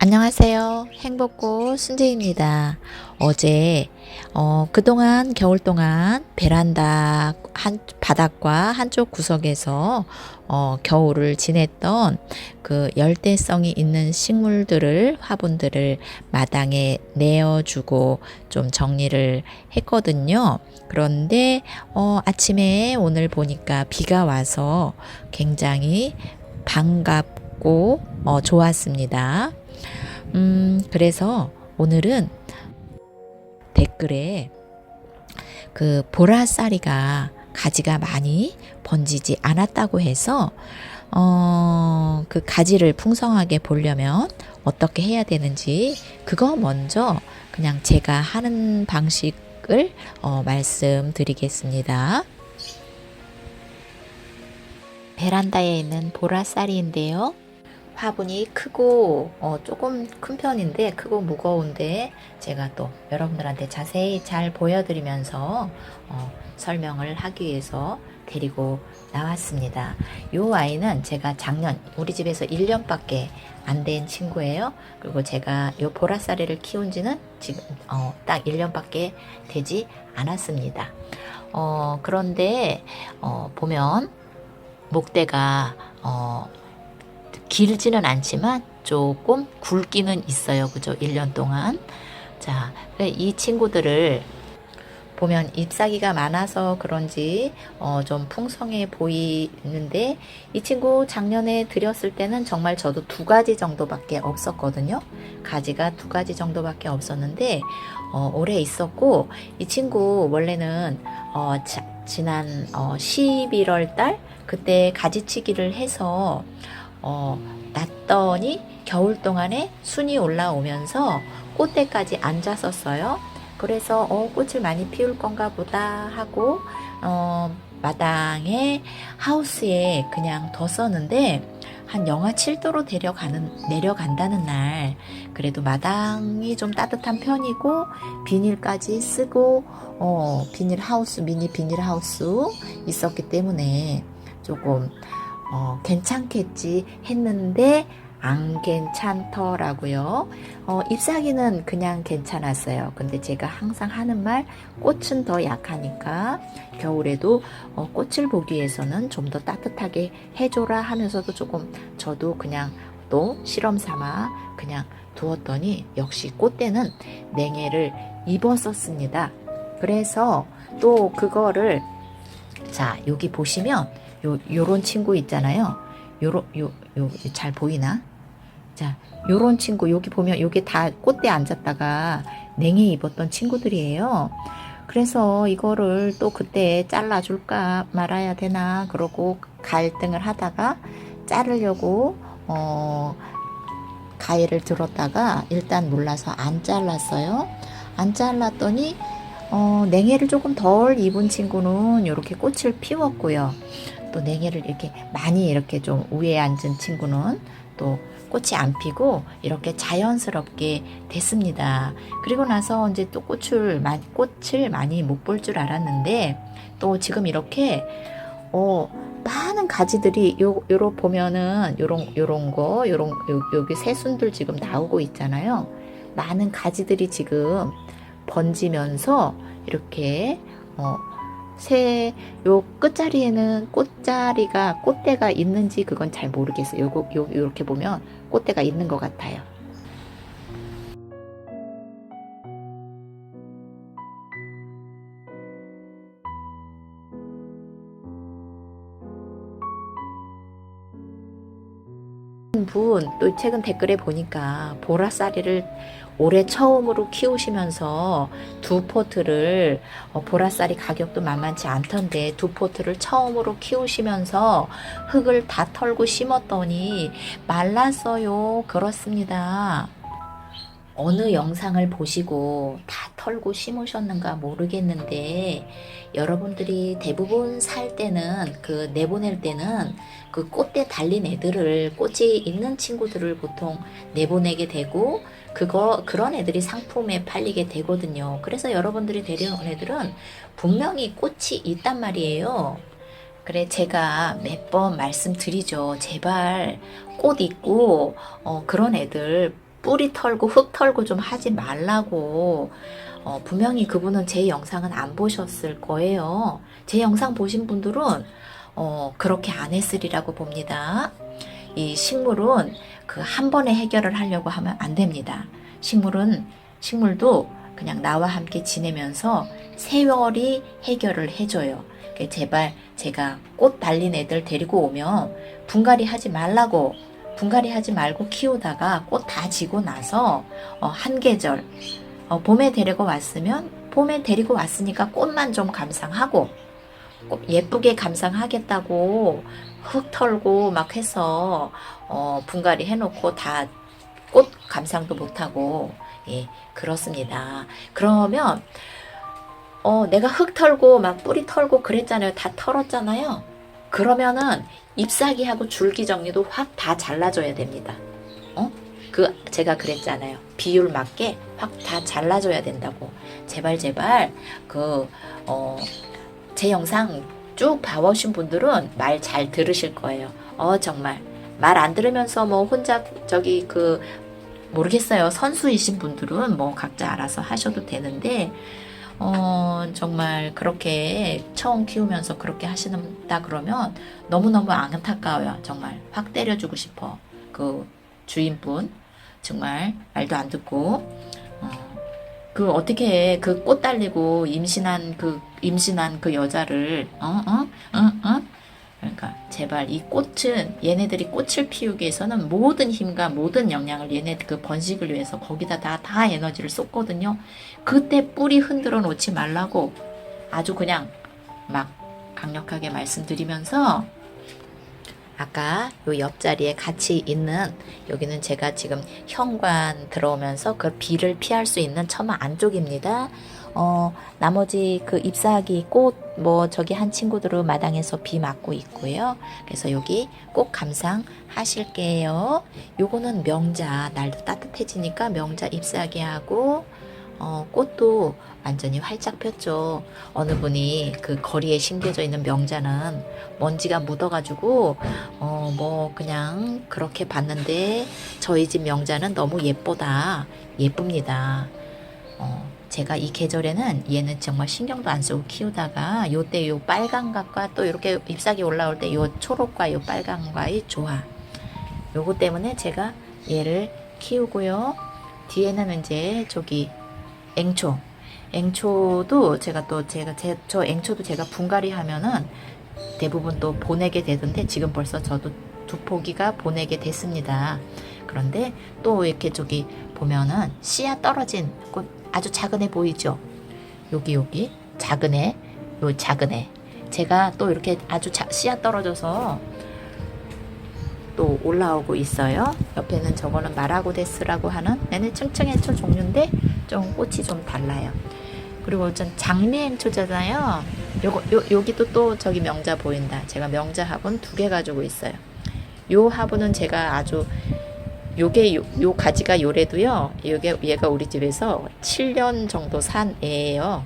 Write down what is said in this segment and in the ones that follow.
안녕하세요. 행복꽃 순재입니다. 어제 어, 그동안 겨울 동안 베란다 한 바닥과 한쪽 구석에서 어, 겨울을 지냈던 그 열대성이 있는 식물들을 화분들을 마당에 내어주고 좀 정리를 했거든요. 그런데 어, 아침에 오늘 보니까 비가 와서 굉장히 반갑고 어, 좋았습니다. 음, 그래서 오늘은 댓글에 그 보라쌀이가 가지가 많이 번지지 않았다고 해서 어, 그 가지를 풍성하게 보려면 어떻게 해야 되는지 그거 먼저 그냥 제가 하는 방식을 어, 말씀드리겠습니다. 베란다에 있는 보라쌀이인데요. 화분이 크고 어, 조금 큰 편인데 크고 무거운데 제가 또 여러분들한테 자세히 잘 보여드리면서 어, 설명을 하기 위해서 데리고 나왔습니다. 이 아이는 제가 작년 우리 집에서 1년밖에 안 된 친구예요. 그리고 제가 이 보라쌀이를 키운 지는 지금 어, 딱 1년밖에 되지 않았습니다. 어, 그런데 어, 보면 목대가 어, 길지는 않지만 조금 굵기는 있어요. 그죠? 1년 동안. 자, 이 친구들을 보면 잎사귀가 많아서 그런지 어, 좀 풍성해 보이는데 이 친구 작년에 들였을 때는 정말 저도 두 가지 정도밖에 없었거든요. 가지가 두 가지 정도밖에 없었는데 어, 올해 있었고 이 친구 원래는 어, 자, 지난 어, 11월 달 그때 가지치기를 해서 어, 놨더니 겨울 동안에 순이 올라오면서 꽃대까지 앉았었어요. 그래서 어, 꽃을 많이 피울 건가 보다 하고 어, 마당에 하우스에 그냥 뒀었는데 한 영하 7도로 내려가는 내려간다는 날 그래도 마당이 좀 따뜻한 편이고 비닐까지 쓰고 어, 비닐 하우스 미니 비닐 하우스 있었기 때문에 조금 어, 괜찮겠지 했는데 안 괜찮더라고요. 어, 잎사귀는 그냥 괜찮았어요. 근데 제가 항상 하는 말, 꽃은 더 약하니까 겨울에도 어, 꽃을 보기 위해서는 좀 더 따뜻하게 해줘라 하면서도 조금 저도 그냥 또 실험 삼아 그냥 두었더니 역시 꽃대는 냉해를 입었었습니다. 그래서 또 그거를 자 여기 보시면 요 요런 친구 있잖아요. 요런 요 요 잘 보이나? 자, 요런 친구 여기 보면 요게 다 꽃대 앉았다가 냉해 입었던 친구들이에요. 그래서 이거를 또 그때 잘라줄까 말아야 되나 그러고 갈등을 하다가 자르려고 어 가해를 들었다가 일단 몰라서 안 잘랐어요. 안 잘랐더니 어, 냉해를 조금 덜 입은 친구는 이렇게 꽃을 피웠고요. 또 냉해를 이렇게 많이 이렇게 좀 위에 앉은 친구는 또 꽃이 안 피고 이렇게 자연스럽게 됐습니다. 그리고 나서 이제 또 꽃을 꽃을 많이 못 볼 줄 알았는데 또 지금 이렇게 어 많은 가지들이 요 요로 보면은 요런 요런 거 요런 요, 여기 새순들 지금 나오고 있잖아요. 많은 가지들이 지금 번지면서 이렇게 어 새, 요 끝자리에는 꽃자리가, 꽃대가 있는지 그건 잘 모르겠어요. 요거, 요, 요렇게 보면 꽃대가 있는 것 같아요. 분, 또 최근 댓글에 보니까 보라쌀이를 올해 처음으로 키우시면서 두 포트를 어, 보라쌀이 가격도 만만치 않던데 두 포트를 처음으로 키우시면서 흙을 다 털고 심었더니 말랐어요. 그렇습니다. 어느 영상을 보시고 다 털고 심으셨는가 모르겠는데 여러분들이 대부분 살 때는 그 내보낼 때는 그 꽃대 달린 애들을 꽃이 있는 친구들을 보통 내보내게 되고 그거 그런 애들이 상품에 팔리게 되거든요. 그래서 여러분들이 데려온 애들은 분명히 꽃이 있단 말이에요. 그래 제가 몇 번 말씀드리죠. 제발 꽃 있고 어, 그런 애들 뿌리 털고 흙 털고 좀 하지 말라고. 어, 분명히 그분은 제 영상은 안 보셨을 거예요. 제 영상 보신 분들은 어, 그렇게 안 했으리라고 봅니다. 이 식물은 그 한 번에 해결을 하려고 하면 안 됩니다. 식물은 식물도 그냥 나와 함께 지내면서 세월이 해결을 해줘요. 그러니까 제발 제가 꽃 달린 애들 데리고 오면 분갈이 하지 말라고 분갈이 하지 말고 키우다가 꽃 다 지고 나서 어, 한 계절 어, 봄에 데리고 왔으면 봄에 데리고 왔으니까 꽃만 좀 감상하고 꽃 예쁘게 감상하겠다고 흙 털고 막 해서 어, 분갈이 해놓고 다 꽃 감상도 못하고 예 그렇습니다. 그러면 어, 내가 흙 털고 막 뿌리 털고 그랬잖아요. 다 털었잖아요. 그러면은 잎사귀하고 줄기 정리도 확 다 잘라줘야 됩니다. 어? 그 제가 그랬잖아요. 비율 맞게 확 다 잘라줘야 된다고. 제발 제발 그 어, 제 영상 쭉 봐오신 분들은 말 잘 들으실 거예요. 어 정말 말 안 들으면서 뭐 혼자 저기 그 모르겠어요. 선수이신 분들은 뭐 각자 알아서 하셔도 되는데 어, 정말 그렇게 처음 키우면서 그렇게 하시는다 그러면 너무너무 안타까워요. 정말 확 때려주고 싶어. 그 주인분. 정말 말도 안 듣고. 어, 그 어떻게 그 꽃 달리고 임신한 그 임신한 그 여자를 어? 어? 어? 어? 제발 이 꽃은 얘네들이 꽃을 피우기 위해서는 모든 힘과 모든 영향을 얘네 그 번식을 위해서 거기다 다, 다 에너지를 쏟거든요. 그때 뿌리 흔들어 놓지 말라고 아주 그냥 막 강력하게 말씀드리면서 아까 요 옆자리에 같이 있는 여기는 제가 지금 현관 들어오면서 그 비를 피할 수 있는 처마 안쪽입니다. 어, 나머지 그 잎사귀 꽃 뭐 저기 한 친구들은 마당에서 비 맞고 있고요. 그래서 여기 꼭 감상하실게요. 요거는 명자 날도 따뜻해지니까 명자 잎사귀하고 어, 꽃도 완전히 활짝 폈죠. 어느 분이 그 거리에 심겨져 있는 명자는 먼지가 묻어가지고 어, 뭐 그냥 그렇게 봤는데 저희 집 명자는 너무 예쁘다. 예쁩니다. 어, 제가 이 계절에는 얘는 정말 신경도 안 쓰고 키우다가 요때 요 빨간각과 또 이렇게 잎사귀 올라올 때 요 초록과 요 빨간과의 조화. 요거 때문에 제가 얘를 키우고요. 뒤에는 이제 저기 앵초. 앵초도 제가 또 제가 제, 저 앵초도 제가 분갈이 하면은 대부분 또 보내게 되던데 지금 벌써 저도 두 포기가 보내게 됐습니다. 그런데 또 이렇게 저기 보면은 씨앗 떨어진 꽃 아주 작은 애 보이죠? 여기 여기 작은 애, 요 작은 애. 제가 또 이렇게 아주 자, 씨앗 떨어져서 또 올라오고 있어요. 옆에는 저거는 마라고데스라고 하는 얘는 층층해초 종류인데 좀 꽃이 좀 달라요. 그리고 전 장미행초잖아요. 요거 요 여기도 또 저기 명자 보인다. 제가 명자 화분 두 개 가지고 있어요. 요 화분은 제가 아주 요게 요, 요 가지가 요래도요. 요게 얘가 우리 집에서 7년 정도 산 애예요.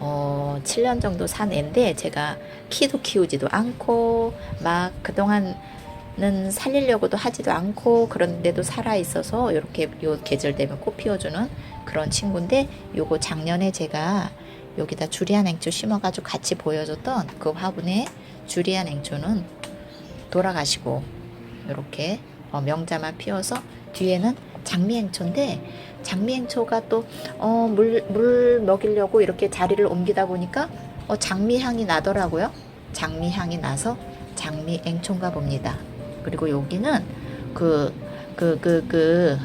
어, 7년 정도 산 애인데 제가 키도 키우지도 않고 막 그동안은 살리려고도 하지도 않고 그런데도 살아 있어서 이렇게 요 계절 되면 꽃 피워주는 그런 친구인데 요거 작년에 제가 여기다 주리안 앵초 심어가지고 같이 보여줬던 그 화분에 주리안 앵초는 돌아가시고 이렇게 어, 명자만 피워서 뒤에는 장미행초인데 장미행초가 또 어, 물, 물 먹이려고 이렇게 자리를 옮기다 보니까 어, 장미향이 나더라고요. 장미향이 나서 장미행초인가 봅니다. 그리고 여기는 그, 그, 그, 그,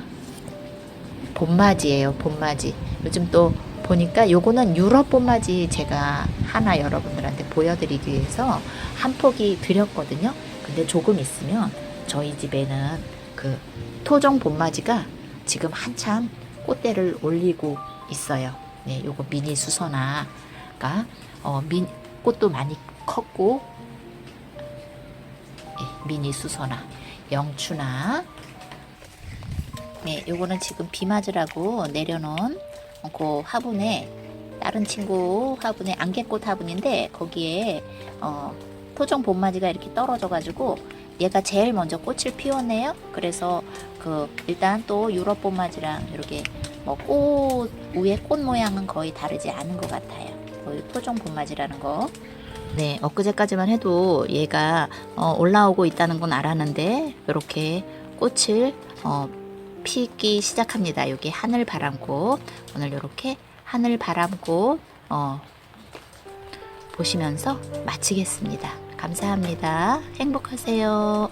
봄맞이에요. 봄맞이. 요즘 또 보니까 요거는 유럽 봄맞이 제가 하나 여러분들한테 보여드리기 위해서 한 포기 드렸거든요. 근데 조금 있으면 저희 집에는 그 토종 봄맞이가 지금 한참 꽃대를 올리고 있어요. 네, 요거 미니 수선화가 어, 민, 꽃도 많이 컸고 예, 미니 수선화, 영추나 네, 요거는 지금 비 맞으라고 내려놓은 그 화분에 다른 친구 화분에 안개꽃 화분인데 거기에 어, 토종 봄맞이가 이렇게 떨어져 가지고 얘가 제일 먼저 꽃을 피웠네요. 그래서 그 일단 또 유럽 봄맞이랑 이렇게 뭐 꽃 위에 꽃 모양은 거의 다르지 않은 것 같아요. 거의 토종 봄맞이라는 거. 네, 엊그제까지만 해도 얘가 어, 올라오고 있다는 건 알았는데 이렇게 꽃을 어, 피기 시작합니다. 여기 하늘 바람꽃 오늘 이렇게 하늘 바람꽃 어, 보시면서 마치겠습니다. 감사합니다. 행복하세요.